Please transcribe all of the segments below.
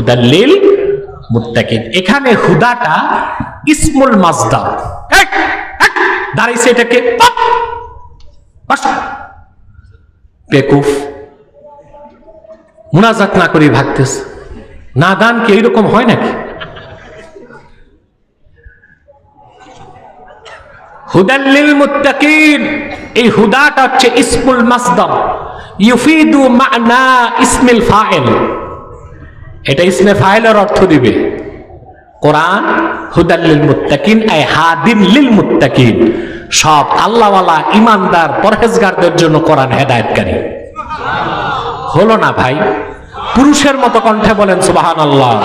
হুদাল্লিল এখানে হুদাটা ইসমুল দাঁড়াইছে এটাকে। বেকুফ। মুনাজাত না করে ভাগতেছে। না দান কি এইরকম হয় নাকি? হুদাল্লিল মুত্তাকিন। এই হুদাটা হচ্ছে ইসমুল মাসদার ইউফিদু মানা ইসমিল ফাইল। এটা ইসমে ফাইলের অর্থ দিবে। কোরআন হুদাল্লিল মুত্তাকিন, আই হাদিন লিল মুত্তাকিন। সব আল্লাহওয়ালা ইমানদার পরহেজগারদের জন্য কোরআন হেদায়েতকারী। হলো না ভাই? পুরুষের মতো কণ্ঠে বলেন সুবাহান আল্লাহ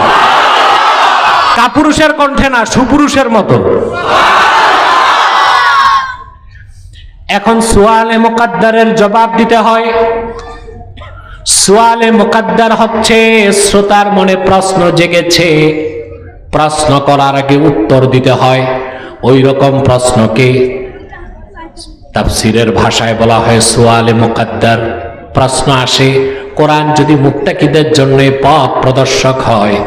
কাপুরুষের কণ্ঠে না, সুপুরুষের মতো। এখন সোয়ালে মোকাদ্দারের জবাব দিতে হয় সোয়ালে মোকাদ্দার হচ্ছে, শ্রোতার মনে প্রশ্ন জেগেছে। প্রশ্ন করার আগে উত্তর দিতে হয় ওই রকম প্রশ্নকে তাফসিরের ভাষায় বলা হয় সোয়ালে মোকাদ্দার। প্রশ্ন আসে, কোরআন যদি মুক্তাকিদের জন্য পথ প্রদর্শক হয়,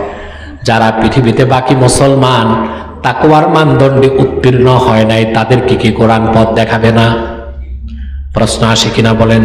যারা পৃথিবীতে বাকি মুসলমান তাকুয়ার মানদণ্ডে উত্তীর্ণ হয় নাই, তাদেরকে কি কোরআন পথ দেখাবে না? প্রশ্ন আসে কিনা বলেন?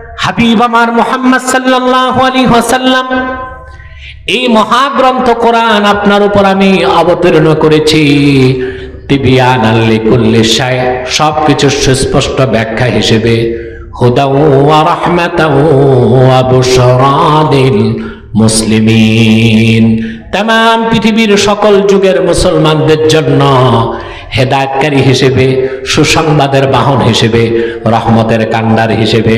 হাবিব আমার মুহাম্মদ সাল্লাল্লাহু আলাইহি ওয়াসাল্লাম, এই মহাগ্রন্থ কোরআন আপনার উপর আমি অবতীর্ণ করেছি। তিবিয়ান আল্লি কুল্লি শাই সবকিছু সুস্পষ্ট ব্যাখ্যা হিসেবে হুদা ওয়া রাহমাতাও ওয়া বুশরা লিল মুসলিমিন। তাম, পৃথিবীর সকল যুগের মুসলমানদের জন্য হেদায়তকারী হিসেবে, সুসংবাদের বাহন হিসেবে, রহমতের কান্ডার হিসেবে।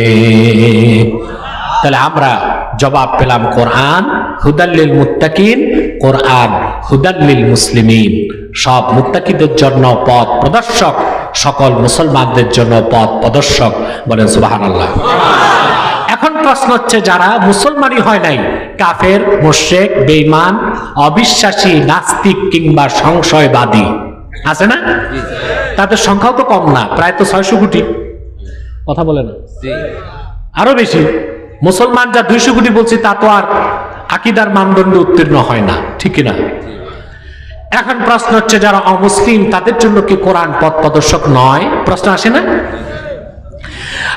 তাহলে আমরা জবাব পেলাম কোরআন, হুদাল্লিল মুত্তাকিন, কোরআন, হুদাল্লিল মুসলিমিন। সব মুত্তাকিদের জন্য পথ প্রদর্শক, সকল মুসলমানদের জন্য পথ প্রদর্শক বলেন সুবাহান আল্লাহ এখন প্রশ্ন হচ্ছে, যারা মুসলমানই হয় নাই, কাফের মোশেক বেঈমান, অবিশ্বাসী, নাস্তিক কিংবা সংশয়বাদী আছে না? তাদের সংখ্যাও তো কম না প্রায় তো ছয়শো কোটি। কথা বলে না? আরও বেশি। মুসলমান যা দুইশো কোটি বলছি তা তো আর আকিদার মানদণ্ড উত্তীর্ণ হয় না ঠিক না এখন প্রশ্ন হচ্ছে যারা অমুসলিম তাদের জন্য কি কোরআন পথ প্রদর্শক নয়? প্রশ্ন আসে না?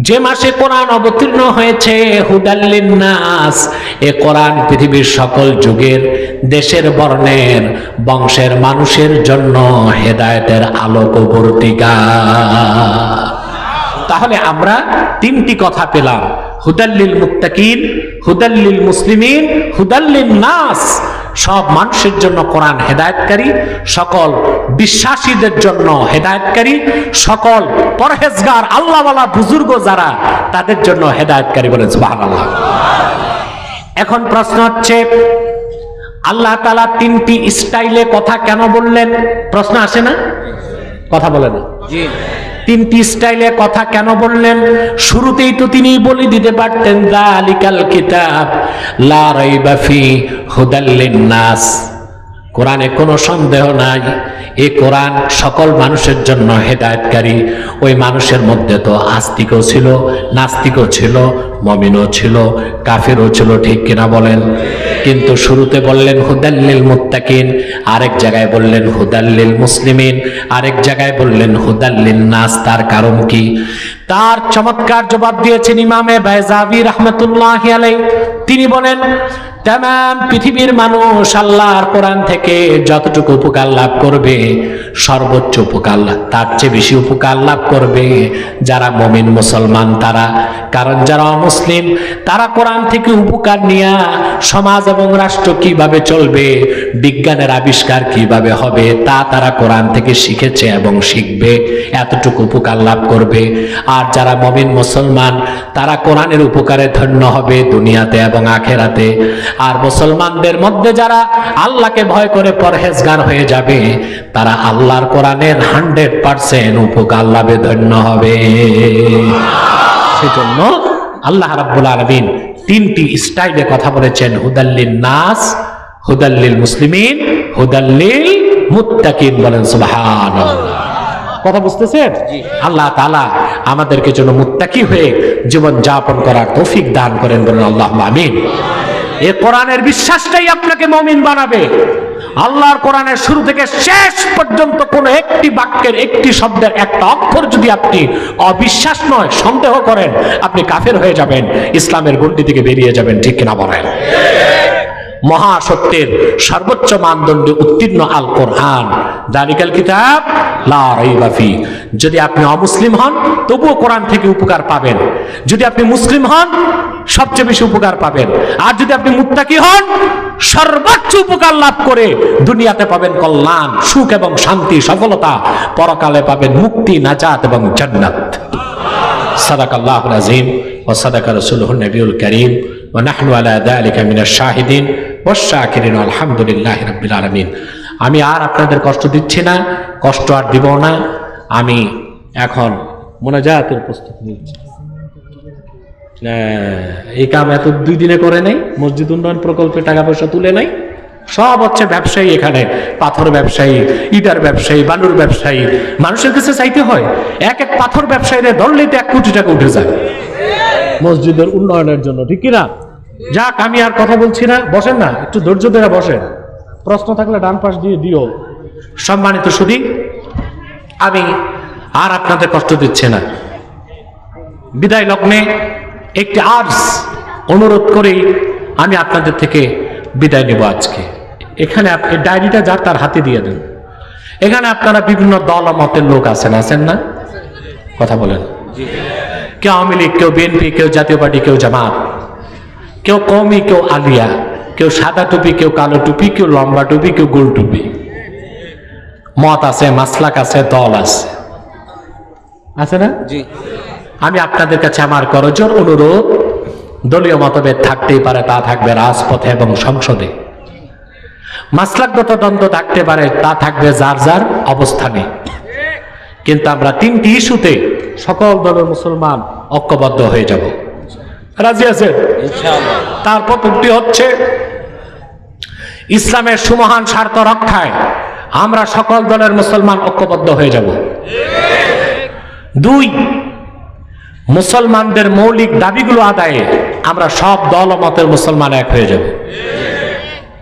যে মাসে কোরআন অবতীর্ণ হয়েছে হুদাল্লিন নাস এ কোরআন পৃথিবীর সকল যুগের, দেশের বর্ণের, বংশের মানুষের জন্য হেদায়েতের আলোকবর্তিকা তাহলে আমরা তিনটি কথা পেলাম হুদাল্লিল মুত্তাকিন হুদাল্লিল মুসলিমিন হুদাল্লিন নাস সব মানুষের জন্য কোরআন হেদায়েতকারী, সকল বিশ্বাসীদের জন্য হেদায়তকারী সকল পরহেজগার আল্লাহওয়ালা বুজুর্গ যারা তাদের জন্য হেদায়েতকারী বলে সুবহানাল্লাহ। এখন প্রশ্ন হচ্ছে আল্লাহ তালা তিনটি স্টাইলে কথা কেন বললেন? প্রশ্ন আসে না? কথা বলে না। তিনটি স্টাইলে কথা কেন বললেন? শুরুতেই তো তিনি বলে দিতে পারতেন দালিকাল কিতাব লা রাইবা ফি হুদাল্লিন নাস। কোরআনে কোনো সন্দেহ নাই। এ কোরআন সকল মানুষের জন্য হেদায়তকারী। ওই মানুষের মধ্যে তো আস্তিকও ছিল, নাস্তিকও ছিল, মমিনও ছিল, কাফেরও ছিল, ঠিক কিনা বলেন? কিন্তু শুরুতে বললেন, হুদাল্লিল মুত্তাকিন। আরেক জায়গায় বললেন, হুদাল্লিল মুসলিমিন। আরেক জায়গায় বললেন, হুদাল্লিল নাস। তার কারণ কি? তার চমৎকার জবাব দিয়েছেন ইমামে বাইজাবি রহমতুল্লাহ আলাই তিনি বলেন তেমন পৃথিবীর মানুষ আল্লাহর কোরআন থেকে যতটুকু উপকার লাভ করবে, সর্বোচ্চ উপকার তার চেয়ে বেশি উপকার লাভ করবে যারা মমিন মুসলমান, তারা কারণ যারা অমুসলিম, তারা কোরআন থেকে উপকার নিয়ে সমাজ এবং রাষ্ট্র কীভাবে চলবে, বিজ্ঞানের আবিষ্কার কীভাবে হবে, তা তারা কোরআন থেকে শিখেছে এবং শিখবে। এতটুকু উপকার লাভ করবে। আর যারা মমিন, মুসলমান, তারা কোরআনের উপকারে ধন্য হবে দুনিয়াতে এবং আখেরাতে। আর মুসলমানদের মধ্যে যারা আল্লাহকে ভয় করে পরহেজগার হয়ে যাবে, তারা আল্লাহর কোরআনের হান্ড্রেড পার্সেন্ট উপকার লাভে ধন্য হবে। সেজন্য আল্লাহ রাব্বুল আলামিন তিনটি স্টাইলে কথা বলেছেন হুদাল্লিল নাস হুদাল্লিল মুসলিমিন হুদাল্লিল মুত্তাকিন বলেন সুবহানাল্লাহ। কথা বুঝতেছেন? আল্লাহ তাআলা আমাদেরকে যেন মুত্তাকি হয়ে জীবন যাপন করার তৌফিক দান করেন বলেন আল্লাহ আমিন। এ কোরআনের বিশ্বাসটাই আপনাকে মমিন বানাবে। আল্লাহর কোরআনের শুরু থেকে শেষ পর্যন্ত কোন একটি বাক্যের একটি শব্দের একটা অক্ষর যদি আপনি অবিশ্বাস নয়, সন্দেহ করেন, আপনি কাফের হয়ে যাবেন, ইসলামের গণ্ডি থেকে বেরিয়ে যাবেন, ঠিক কিনা বলেন? মহাসত্যের সর্বোচ্চ মানদণ্ডে উত্তীর্ণ আল কোরআন দালিকাল কিতাব লা রাইবা ফি যদি আপনি অমুসলিম হন তবুও কোরআন থেকে উপকার পাবেন যদি আপনি মুসলিম হন সবচেয়ে বেশি উপকার পাবেন আর যদি আপনি মুত্তাকি হন সর্বোচ্চ উপকার লাভ করে দুনিয়াতে পাবেন কল্যাণ সুখ এবং শান্তি সফলতা পরকালে পাবেন মুক্তি নাজাত এবং জান্নাত صدق الله العظيم وصدق رسوله النبي الكريم ونحن على ذلك من الشاهدين আলহামদুলিল্লাহ রব্বিল আলমিন। আমি আর আপনাদের কষ্ট দিচ্ছি না, কষ্ট আর দিব না। আমি এখন মোনাজাতের প্রস্তুতি নিচ্ছি। হ্যাঁ, এই কাম এত দুই দিনে করে নেই, মসজিদ উন্নয়ন প্রকল্পে টাকা পয়সা তুলে নেই। সব হচ্ছে ব্যবসায়ী এখানে, পাথর ব্যবসায়ী, ইটার ব্যবসায়ী, বালুর ব্যবসায়ী। মানুষের কাছে চাইতে হয়, এক এক পাথর ব্যবসায়ীদের ধরলেই তো এক কোটি টাকা উঠে যায়। মসজিদের উন্নয়নের জন্য, ঠিক কিনা? যাক আমি আর কথা বলছি না। বসেন না একটু ধৈর্য ধরে বসেন। প্রশ্ন থাকলে ডান পাশ দিয়ে দিও। সম্মানিত শুধু আমি আর আপনাদের কষ্ট দিচ্ছে না। বিদায় লগ্নে একটি আর্স অনুরোধ করে আমি আপনাদের থেকে বিদায় নেব আজকে। এখানে আপনি ডায়েরিটা যার তার হাতে দিয়ে দেন। এখানে আপনারা বিভিন্ন দল মতের লোক আছেন আছেন না? কথা বলেন। কেউ আওয়ামী লীগ কেউ বিএনপি কেউ জাতীয় পার্টি কেউ জামাত। কেউ কমই কেউ আলিয়া কেউ সাদা টুপি কেউ কালো টুপি কেউ লম্বা টুপি কেউ গোল টুপি। মত আছে মাসলাক আছে দল আছে। আছে না? জি। আমি আপনাদের কাছে আমার করজোর অনুরোধ দলীয় মতভেদ থাকতেই পারে তা থাকবে রাজপথে এবং সংসদে। মাসলাকগত দ্বন্দ্ব থাকতে পারে তা থাকবে যার যার অবস্থানে। কিন্তু আমরা তিনটি ইস্যুতে সকল দলের মুসলমান ঐক্যবদ্ধ হয়ে যাব। রাজি আছেন? ইনশাআল্লাহ। তার প্রথমটি হচ্ছে ইসলামের সুমহান স্বার্থ রক্ষায় আমরা সকল দলের মুসলমান ঐক্যবদ্ধ হয়ে যাব। দুই মুসলমানদের মৌলিক দাবিগুলো আদায়ে আমরা সব দল মতের মুসলমান এক হয়ে যাব।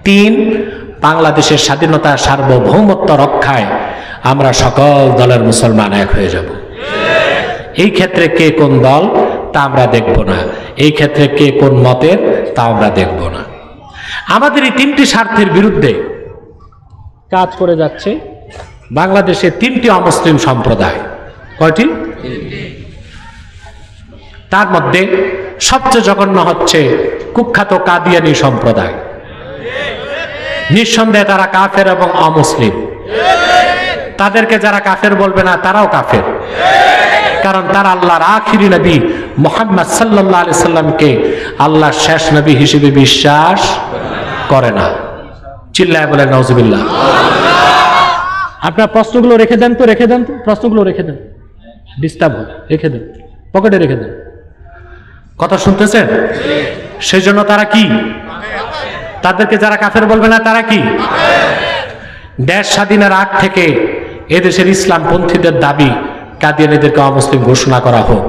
তিন বাংলাদেশের স্বাধীনতা সার্বভৌমত্ব রক্ষায় আমরা সকল দলের মুসলমান এক হয়ে যাব। এই ক্ষেত্রে কে কোন দল তা আমরা দেখব না। এই ক্ষেত্রে কে কোন মতের, তা আমরা দেখব না। আমাদের এই তিনটি স্বার্থের বিরুদ্ধে কাজ করে যাচ্ছে বাংলাদেশে তিনটি অমুসলিম সম্প্রদায়। কয়টি? তার মধ্যে সবচেয়ে জঘন্য হচ্ছে কুখ্যাত কাদিয়ানি সম্প্রদায়। নিঃসন্দেহে তারা কাফের এবং অমুসলিম। তাদেরকে যারা কাফের বলবে না, তারাও কাফের। কারণ তারা আল্লাহর আখিরি নবী মোহাম্মদ সাল্লাহ আলি সাল্লামকে আল্লাহর শেষ নবী হিসেবে বিশ্বাস করে না। চিল্লায় বলে নজবিল্লা আপনার প্রশ্নগুলো রেখে দেন তো, রেখে দেন তো, প্রশ্নগুলো রেখে দেন। ডিস্টার্ব রেখে দেন, পকেটে রেখে দেন। কথা শুনতেছেন? সেই জন্য তারা কি? তাদেরকে যারা কাফের বলবে না, তারা কি? দেশ স্বাধীনের আগ থেকে এদেশের ইসলামপন্থীদের দাবি কাদিয়ানিদেরকে অমুসলিম ঘোষণা করা হোক।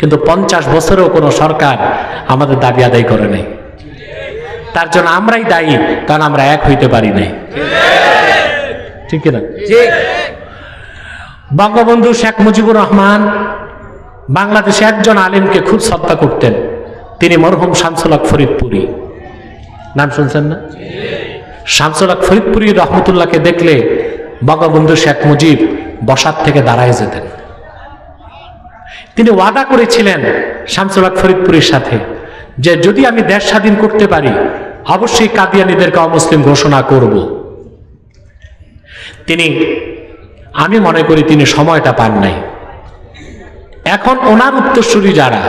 কিন্তু পঞ্চাশ বছরেও কোনো সরকার আমাদের দাবি আদায় করে নাই। তার জন্য আমরাই দায়ী, কারণ আমরা এক হইতে পারি নাই। ঠিক কিনা? বঙ্গবন্ধু শেখ মুজিবুর রহমান বাংলাদেশে একজন আলেমকে খুব শ্রদ্ধা করতেন। তিনি মরহুম শামসুলাক ফরিদপুরি। নাম শুনছেন না? শামসুলাক ফরিদপুরি রহমতুল্লাহকে দেখলে বঙ্গবন্ধু শেখ মুজিব বসার থেকে দাঁড়ায় যেতেন। তিনি ওয়াদা করেছিলেন শামসুলাক ফরিদপুরের সাথে যে যদি আমি দেশ স্বাধীন করতে পারি অবশ্যই কাদিয়ানিদেরকে অমুসলিম ঘোষণা করব। তিনি আমি মনে করি তিনি সময়টা পান নাই। এখন ওনার উত্তরসূরি যারা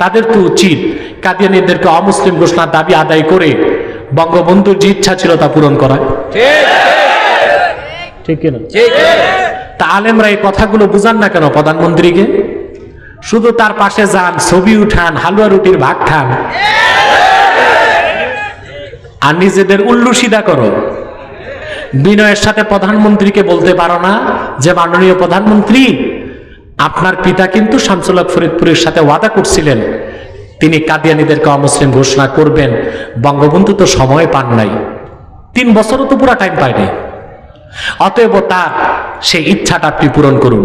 তাদের তো উচিত কাদিয়ানিদেরকে অমুসলিম ঘোষণার দাবি আদায় করে বঙ্গবন্ধুর যে ইচ্ছা ছিল তা পূরণ করা। ঠিক কিনা? তা আলেমরা এই কথাগুলো বুঝান না কেন প্রধানমন্ত্রীকে? শুধু তার পাশে যান, ছবি উঠান, হালুয়া রুটির ভাগ খান। আর নিজেদের উল্লু সিধা করো। বিনয়ের সাথে প্রধানমন্ত্রীকে বলতে পারো না যে, মাননীয় প্রধানমন্ত্রী, আপনার পিতা কিন্তু শামসুল্লাহ ফরিদপুরের সাথে ওয়াদা করছিলেন। তিনি কাদিয়ানিদেরকে অমুসলিম ঘোষণা করবেন। বঙ্গবন্ধু তো সময় পান নাই। তিন বছরও তো পুরা টাইম পায়নি অতএব তার সেই ইচ্ছাটা আপনি পূরণ করুন।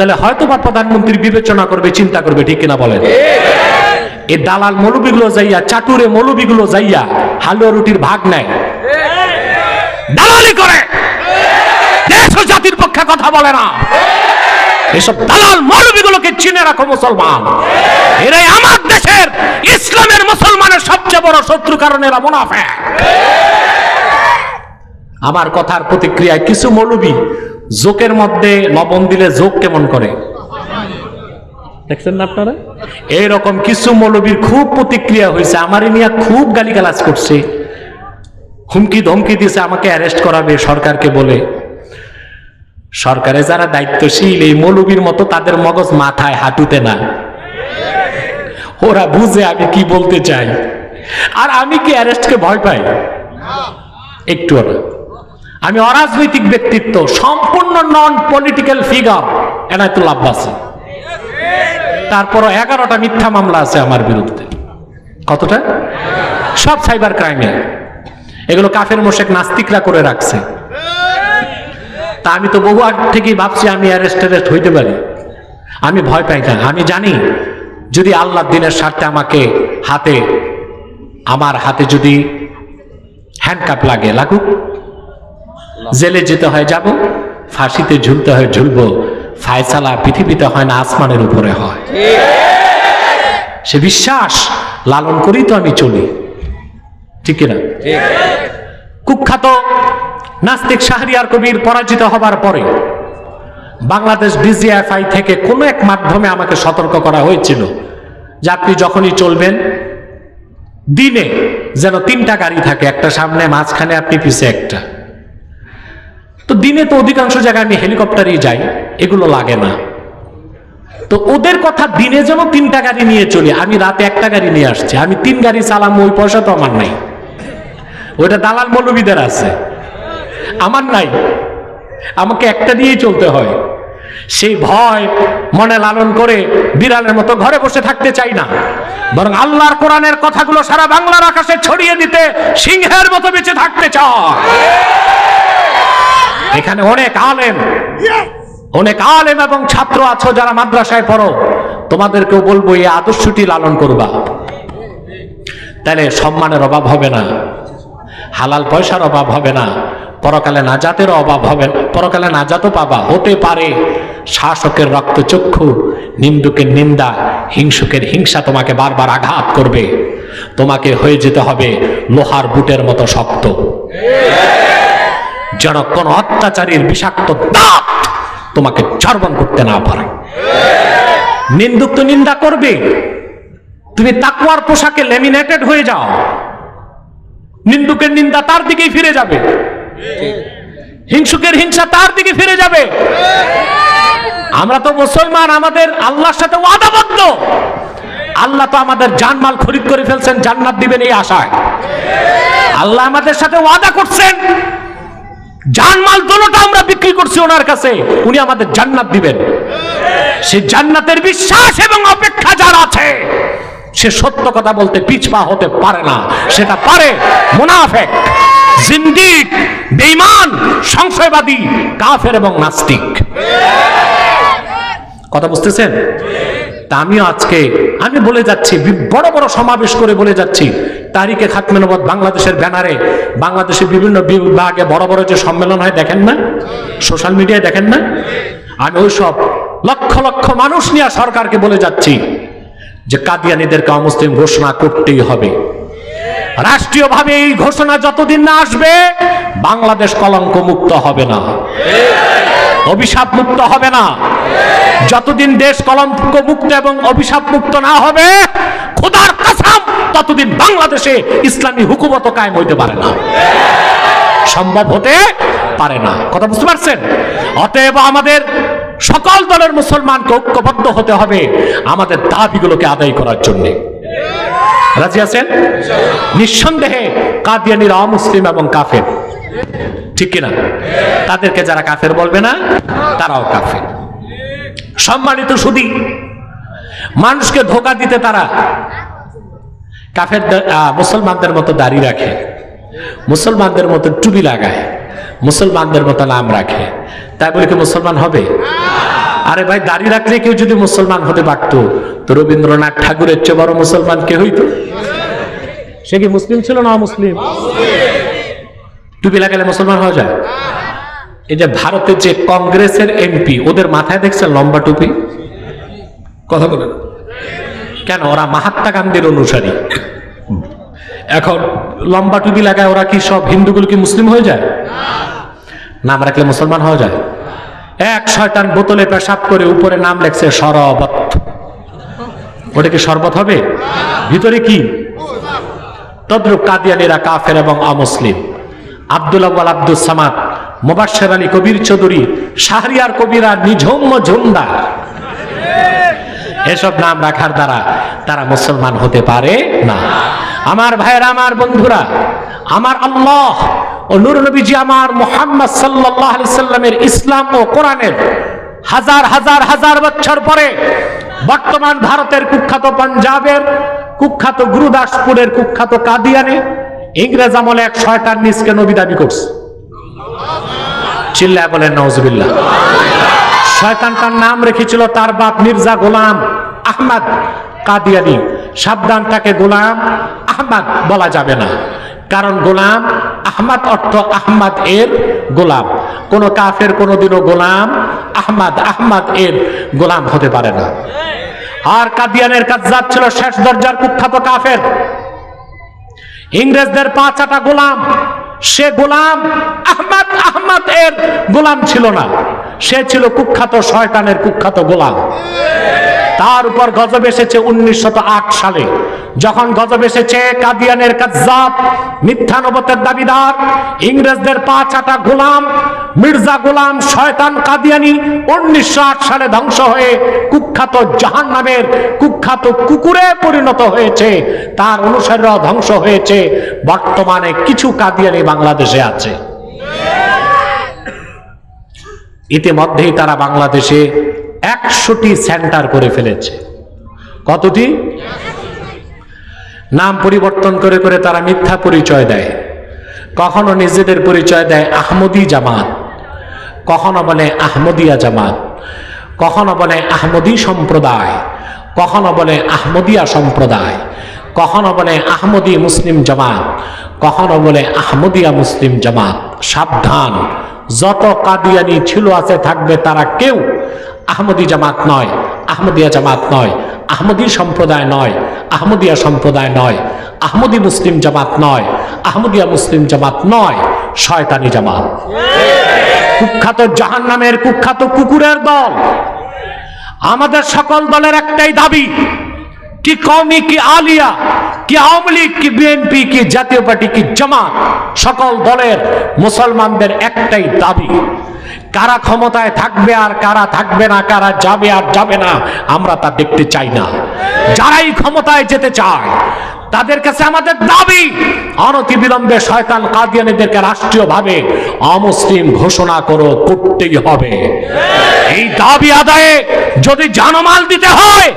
তাহলে হয়তো বা প্রধানমন্ত্রী বিবেচনা করবে চিন্তা করবে ঠিক কিনা বলেন? এই দালাল মৌলবিগুলো যাইয়া চাটুরে মৌলবিগুলো যাইয়া হালুয়া রুটির ভাগ নেয়। দালালি করে। দেশ ও জাতির পক্ষে কথা বলে না। এসব দালাল মৌলবিগুলোকে চিনে রাখো মুসলমান। এরাই আমার দেশের ইসলামের মুসলমানের সবচেয়ে বড় শত্রু কারণ এরা মুনাফে আমার কথার প্রতিক্রিয়ায় কিছু মৌলবি জোকের মধ্যে লবণ দিলে জোক কেমন করে? দেখছেন না আপনারা? এইরকম কিছু মৌলবীর খুব প্রতিক্রিয়া হয়েছে আমার নিয়ে খুব গালিগালাজ করছে। হুমকি ধমকি দিছে, আমাকে অ্যারেস্ট করাবে, সরকারকে বলে। সরকারে যারা দায়িত্বশীল, এই মৌলবীর মতো তাদের মগজ মাথায় হাঁটুতে না। ওরা বুঝে আমি কি বলতে চাই। আর আমি কি অ্যারেস্টকে ভয় পাই? একটু না। আমি অরাজনৈতিক ব্যক্তিত্ব, সম্পূর্ণ non political figure Enayetullah Abbasi. তারপর এগারোটা মিথ্যা মামলা আছে আমার বিরুদ্ধে। কতটা? সব সাইবার ক্রাইমে এগুলো কাফের মোশেক নাস্তিকরা করে রাখছে। তা আমি তো বহু আগ থেকেই ভাবছি আমি অ্যারেস্ট টেরেস্ট হইতে পারি। আমি ভয় পাই না। আমি জানি, যদি আল্লাহ দিনের স্বার্থে আমাকে হাতে, আমার হাতে যদি হ্যান্ডকাপ লাগে, লাগুক। জেলে যেতে হয় যাব, ফাঁসিতে ঝুলতে হয় ঝুলবো, ফায়সালা পৃথিবীতে হয় না, আসমানের উপরে হয়। সে বিশ্বাস লালন করেই তো আমি চলি। ঠিক না কুখ্যাত নাস্তিক শাহরিয়ার কবির পরাজিত হবার পরে বাংলাদেশ ডিজিএফআই থেকে কোনো এক মাধ্যমে আমাকে সতর্ক করা হয়েছিল যে আপনি যখনই চলবেন, দিনে যেন তিনটা গাড়ি থাকে, একটা সামনে, মাঝখানে, আপনি পিছে একটা। দিনে তো অধিকাংশ জায়গায় আমি হেলিকপ্টারেই যাই, এগুলো লাগে না। তো ওদের কথা দিনে যেন তিনটা গাড়ি নিয়ে চলি, আমি রাতে একটা গাড়ি নিয়ে আসছি, আমি তিন গাড়ি চালাম, ওই পয়সা তো আমার নাই। ওইটা দালাল মৌলবীদের আছে। আমার নাই। আমাকে একটা দিয়েই চলতে হয়। সেই ভয় মনে লালন করে বিড়ালের মতো ঘরে বসে থাকতে চাই না। বরং আল্লাহর কোরআনের কথাগুলো সারা বাংলার আকাশে ছড়িয়ে দিতে সিংহের মতো বেঁচে থাকতে চায় এখানে অনেক আলেম। অনেক আলেম এবং ছাত্র আছো যারা মাদ্রাসায় পড়ো। তোমাদেরকেও বলব, এই আদর্শটি লালন করবা। তাহলে সম্মানের অভাব হবে না। হালাল পয়সার অভাব হবে না। পরকালে নাজাতের অভাব হবে পরকালে নাজাতও পাবা। হতে পারে শাসকের রক্তচক্ষু, নিন্দুকের নিন্দা, হিংসুকের হিংসা তোমাকে বারবার আঘাত করবে। তোমাকে হয়ে যেতে হবে লোহার বুটের মতো শক্ত। যেন কোন অত্যাচারীর বিষাক্ত দাঁত তোমাকে চর্বণ করতে না পারে। নিন্দুক তো নিন্দা করবে। তুমি তাকুয়ার পোশাকে লেমিনেটেড হয়ে যাও। নিন্দুকের নিন্দা তার দিকেই ফিরে যাবে। হিংসুকের হিংসা তার দিকে ফিরে যাবে। আমরা তো মুসলমান, আমাদের আল্লাহর সাথে ওয়াদাবদ্ধ। আল্লাহ তো আমাদের জানমাল খরিদ করে ফেলছেন, জান্নাত দিবেন এই আশায়। আল্লাহ আমাদের সাথে ওয়াদা করছেন। জানমাল দোনোটা আমরা বিক্রি করছি ওনার কাছে, উনি আমাদের জান্নাত দিবেন। সে জান্নাতের বিশ্বাস এবং অপেক্ষা যার আছে, সে সত্য কথা বলতে পিছপা হতে পারে না, সেটা পারে মুনাফেক, জিন্দিক, বেঈমান, সংশয়বাদী, কাফের এবং নাস্তিক। কথা বুঝতেছেন? তা আমিও আজকে, আমি বলে যাচ্ছি বড় বড় সমাবেশ করে বলে যাচ্ছি। তারিখে খাতমে নবদ বাংলাদেশের ব্যানারে, বাংলাদেশের বিভিন্ন বিভাগে বড় বড় যে সম্মেলন হয়, দেখেন না? সোশ্যাল মিডিয়ায় দেখেন না? আমি ওইসব লক্ষ লক্ষ মানুষ নিয়ে সরকারকে বলে যাচ্ছি যে কাদিয়ানিদেরকে অমুসলিম ঘোষণা করতেই হবে। রাষ্ট্রীয়ভাবে এই ঘোষণা যতদিন না আসবে, বাংলাদেশ কলঙ্ক মুক্ত হবে না। অভিশাপ মুক্ত হবে না। যতদিন দেশ কলঙ্ক মুক্ত এবং অভিশাপ মুক্ত না হবে, খোদার কাসাম ততদিন বাংলাদেশে ইসলামী হুকুমত কায়েম হইতে পারে না। সম্ভব হতে পারে না। কথা বুঝতে পারছেন? অতএব আমাদের সকল দলের মুসলমানকে ঐক্যবদ্ধ হতে হবে আমাদের দাবিগুলোকে আদায় করার জন্য। রাজি আছেন? নিঃসন্দেহে কাদিয়ানিরা অমুসলিম এবং কাফের। ঠিক কিনা? তাদেরকে যারা কাফের বলবে না, তারাও কাফের। সম্মানিত সুদী, মানুষকে ধোকা দিতে তারা কাফের মুসলমানদের মতো দাড়ি রাখে, মুসলমানদের মতো টুপি লাগায়, মুসলমানদের মতো নাম রাখে। তাই বলে কি মুসলমান হবে? আরে ভাই, দাড়ি রাখলে কেউ যদি মুসলমান হতে পারতো, তো রবীন্দ্রনাথ ঠাকুরের চেয়ে বড় মুসলমান কে হইতো? সে কি মুসলিম ছিল না মুসলিম টুপি লাগালে মুসলমান হওয়া যায়? এই যে ভারতের যে কংগ্রেসের এমপি ওদের মাথায় দেখছেন লম্বা টুপি? কথা বলেন। কেন? ওরা মহাত্মা গান্ধীর অনুসারী। এখন লম্বা টুপি লাগায় ওরা কি সব হিন্দুগুলো কি মুসলিম হয়ে যায়? নাম রাখলে মুসলমান হওয়া যায়? এক শয়তান বোতলে পেশাব করে উপরে নাম লেখছে শরবত। ওটা কি শরবত হবে? ভিতরে কি? তদ্রুপ কাদিয়ানিরা কাফের এবং অমুসলিম। আব্দুল আব্বাল আব্দুল সামাদ মোবাশ্বের আলী কবির চৌধুরী, শাহরিয়ার কবিরা নিঝুম ঝুমদা এসব নাম রাখার দ্বারা তারা মুসলমান হতে পারে না। আমার ভাইয়েরা, আমার বন্ধুরা, আমার আল্লাহ ও নূর নবীজি আমার মোহাম্মদ সাল্লাহ সাল্লামের ইসলাম ও কোরআনের হাজার হাজার হাজার বছর পরে বর্তমান ভারতের কুখ্যাত পাঞ্জাবের কুখ্যাত গুরুদাসপুরের কুখ্যাত কাদিয়ানে ইংরেজ আমলে এক শয়তান নিজকে নবী দাবি করছে। চিল্লায় বলেন নওজবিল্লাহ শয়তানটার নাম রেখেছিল তার বাপ মির্জা গোলাম আহমদ কাদিয়ানি। সাবধান, তাকে গোলাম আহমদ বলা যাবে না। কারণ গোলাম আহমদ অর্থ আহমদ এর গোলাম। কোন কাফের কোনোদিনও গোলাম আহমদ আহমদ এর গোলাম হতে পারে না। আর কাদিয়ানের কাজ ছিল শেষ দরজার কুখ্যাত কাফের। ইংরেজদের পাঁচ আটা গোলাম। সে গোলাম আহমদ আহমদ এর গোলাম ছিল না। সে ছিল কুখ্যাত শয়তানের কুখ্যাত গোলাম। তার উপর গজব এসেছে উনিশশত সালে। যখন গজব এসেছে কাদিয়ানের কাজ্জাব মিথ্যানবতের দাবিদার, ইংরেজদের পাঁচ আটা গোলাম, মির্জা গোলাম শয়তান কাদিয়ানি উনিশশো আট সালে ধ্বংস হয়ে কুখ্যাত জাহান নামের কুখ্যাত কুকুরে পরিণত হয়েছে। তার অনুসারীরাও ধ্বংস হয়েছে। বর্তমানে কিছু কাদিয়ানি বাংলাদেশে আছে। ইতিমধ্যেই তারা বাংলাদেশে একশোটি সেন্টার করে ফেলেছে। কতটি? নাম পরিবর্তন করে করে তারা মিথ্যা পরিচয় দেয়। কখনো নিজেদের পরিচয় দেয় আহমদি জামাত। কখনো বলে আহমদিয়া জামাত। কখনো বলে আহমদি সম্প্রদায়। কখনো বলে আহমদিয়া সম্প্রদায়। কখনো বলে আহমদি মুসলিম জামাত। কখনো বলে আহমদিয়া মুসলিম জামাত। সাবধান। যত কাদিয়ানি ছিল আছে থাকবে তারা কেউ আহমদি জামাত নয়, আহমদিয়া জামাত নয়, আহমদি সম্প্রদায় নয়, আহমদিয়া সম্প্রদায় নয়, আহমদি মুসলিম জামাত নয়, আহমদিয়া মুসলিম জামাত নয়, শয়তানি জামাত। কুখ্যাত জাহান নামের কুখ্যাত কুকুরের দল। আমাদের সকল দলের একটাই দাবি, কি কমি কি আলিয়া, কি আওয়ামী লীগ, কি বিএনপি, কি জাতীয় পার্টি, কি জামাত, সকল দলের মুসলমানদের একটাই দাবি। কারা ক্ষমতায় থাকবে আর কারা থাকবে না, কারা যাবে আর যাবে না, আমরা তা দেখতে চাই না। যারাই ক্ষমতায় যেতে চায়, তাদের কাছে আমাদের দাবি অনতি বিলম্বে শয়তান কাদিয়ানিদেরকে রাষ্ট্রীয়ভাবে অমুসলিম ঘোষণা করো করতেই হবে। এই দাবি আদায়ে যদি জানমাল দিতে হয়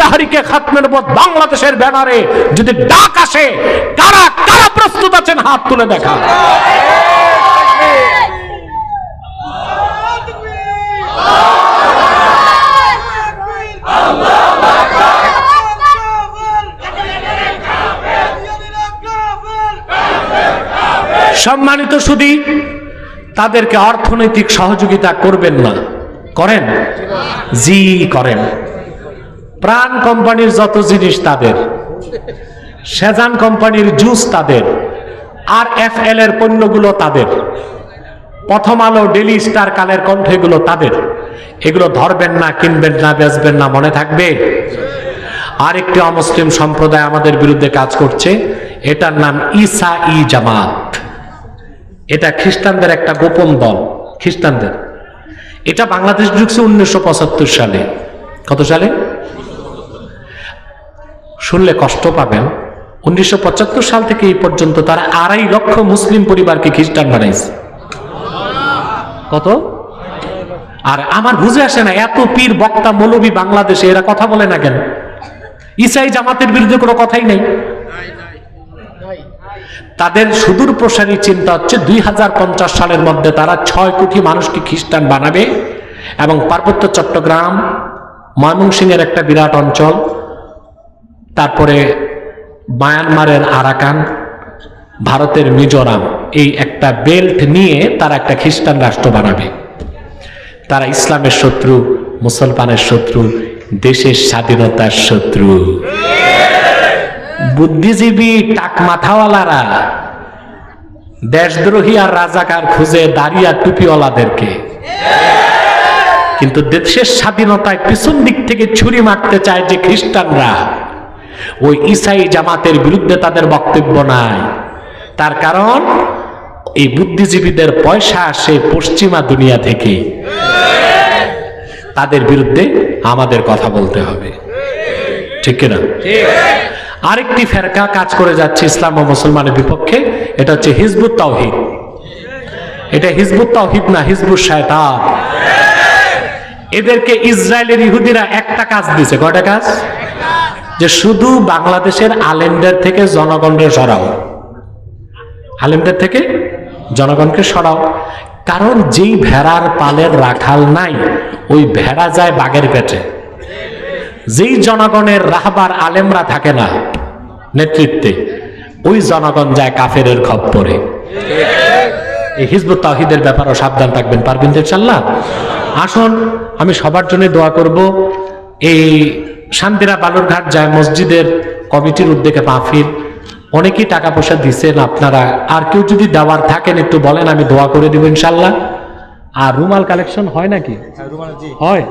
তাহারিকে খাতমের উপর বাংলাদেশের ব্যানারে যদি ডাক আসে, কারা কারা প্রস্তুত আছেন হাত তুলে দেখা। সম্মানিত সুদী, তাদেরকে অর্থনৈতিক সহযোগিতা করবেন না। করেন? জি, করেন। প্রাণ কোম্পানির যত জিনিস তাদের, সেজান কোম্পানির জুস তাদের আর এফ এল এর পণ্যগুলো তাদের, প্রথম আলো ডেলি স্টার কালের কণ্ঠ এগুলো তাদের। এগুলো ধরবেন না, কিনবেন না, বেচবেন না, মনে থাকবে? আরেকটি অমুসলিম সম্প্রদায় আমাদের বিরুদ্ধে কাজ করছে, এটার নাম ইসা ই জামাত। এটা খ্রিস্টানদের একটা গোপন দল, খ্রিস্টানদের। এটা বাংলাদেশ ঢুকছে উনিশশো পঁচাত্তর সালে। কত সালে? শুনলে কষ্ট পাবেন। উনিশশো পঁচাত্তর সাল থেকে এই পর্যন্ত তারা আড়াই লক্ষ মুসলিম পরিবারকে খ্রিস্টান বানাইছে। কত? আর আমার বুঝে আসে না, এত পীর, বক্তা, মৌলবী বাংলাদেশে এরা কথা বলে না কেন? ইসাই জামাতের বিরুদ্ধে কোনো কথাই নেই। তাদের সুদূর প্রসারী চিন্তা হচ্ছে দুই হাজার পঞ্চাশ সালের মধ্যে তারা ছয় কোটি মানুষকে খ্রিস্টান বানাবে এবং পার্বত্য চট্টগ্রাম, ময়মনসিংহের একটা বিরাট অঞ্চল, তারপরে মায়ানমারের আরাকান, ভারতের মিজোরাম, এই একটা বেল্ট নিয়ে তারা একটা খ্রিস্টান রাষ্ট্র বানাবে। তারা ইসলামের শত্রু, মুসলমানের শত্রু, দেশের স্বাধীনতার শত্রু। বুদ্ধিজীবী টাক মাথাওয়ালারা দেশদ্রোহী আর রাজাকার খুঁজে দাঁড়িয়ে টুপিওয়ালাদেরকে। কিন্তু দেশের স্বাধীনতায় পিছন দিক থেকে ছুরি মারতে চায় যে খ্রিস্টানরা, ওই ইসাই জামাতের বিরুদ্ধে তাদের বক্তব্য নাই। তার কারণ, এই বুদ্ধিজীবীদের পয়সা আসে পশ্চিমা দুনিয়া থেকে। তাদের বিরুদ্ধে আমাদের কথা বলতে হবে। ঠিক কিনা? আরেকটি ফেরকা কাজ করে যাচ্ছে ইসলাম ও মুসলমানের বিপক্ষে, এটা হচ্ছে হিজবুত তাওহিদ। এটা হিজবুত তাওহিদ না, হিজবুত শায়তান। এদেরকে ইসরায়েলের ইহুদিরা একটা কাজ দিছে কয়টা কাজ? যে শুধু বাংলাদেশের আলেমদের থেকে জনগণকে সরাও। আলেমদের থেকে জনগণকে সরাও। কারণ যেই ভেড়ার পালের রাখাল নাই, ওই ভেড়া যায় বাঘের পেটে। যেই জনগণের রাহবার আলেমরা থাকে না নেতৃত্বে ওই জনগণ যায় কাফেরের খপ্পরে। এই হিজবুত তাহিদের ব্যাপারেও সাবধান থাকবেন পারবেন ইনশাল্লাহ আসুন আমি সবার জন্য দোয়া করব। এই শান্তিরা বালুরঘাট যায় মসজিদের কমিটির উদ্যোগে মাহফিল। অনেকেই টাকা পয়সা দিচ্ছেন আপনারা আর কেউ যদি দেওয়ার থাকেন একটু বলেন আমি দোয়া করে দিব ইনশাল্লাহ আর রুমাল কালেকশন হয় নাকি? হয়?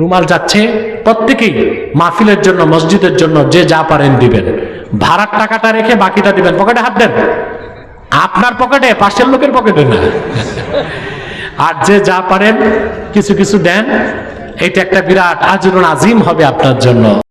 রুমাল যাচ্ছে? প্রত্যেকেই মাহফিলের জন্য, মসজিদের জন্য যে যা পারেন দিবেন। ভাড়ার টাকাটা রেখে বাকিটা দিবেন। পকেটে হাত দেন। আপনার পকেটে, পাশের লোকের পকেটে না। আর যে যা পারেন, কিছু কিছু দেন। এটা একটা বিরাট আজরুন আজিম হবে আপনার জন্য।